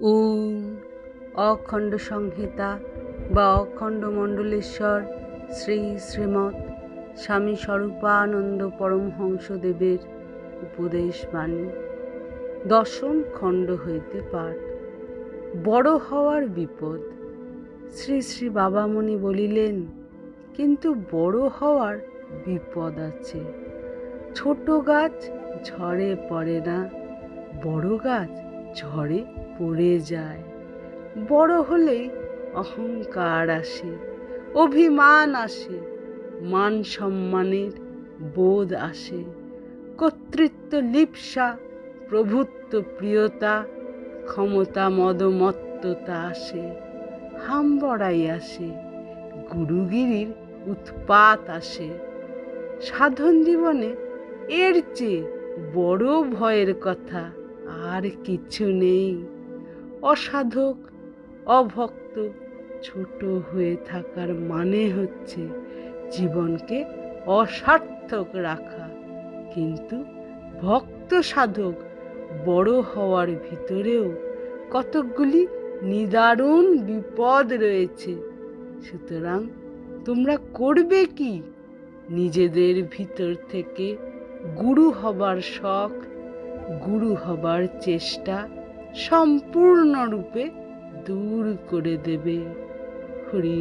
ওম অখণ্ড সংহিতা বা অখণ্ড মণ্ডলেশ্বর শ্রী শ্রীমৎ স্বামী স্বরূপানন্দ পরমহংসদেবের উপদেশ বাণী দশম খণ্ড হইতে পাঠ। বড় হওয়ার বিপদ। শ্রী শ্রী বাবামণি বলিলেন, কিন্তু বড় হওয়ার বিপদ আছে। ছোট গাছ ঝড়ে পড়ে না, বড় গাছ ঝড়ে পড়ে যায়। বড় হলেই অহংকার আসে, অভিমান আসে, মান সম্মানের বোধ আসে। কর্তৃত্ব লিপ্সা, প্রভুত্ব প্রিয়তা, ক্ষমতা মদমত্ততা আসে হামবড়াই আসে, গুরুগিরির উৎপাত আসে। সাধন জীবনে এর চেয়ে বড় ভয়ের কথা আর কিছু নেই। অসাধক, অভক্ত, ছোট হয়ে থাকার মানে হচ্ছে জীবনকে অসার্থক রাখা। কিন্তু ভক্ত সাধক বড় হওয়ার ভিতরেও কতকগুলি নিদারুণ বিপদ রয়েছে। সুতরাং তোমরা করবে কি? নিজেদের ভিতর থেকে গুরু হবার শখ গুরু হবার চেষ্টা সম্পূর্ণরূপে দূর করে দেবে। হরি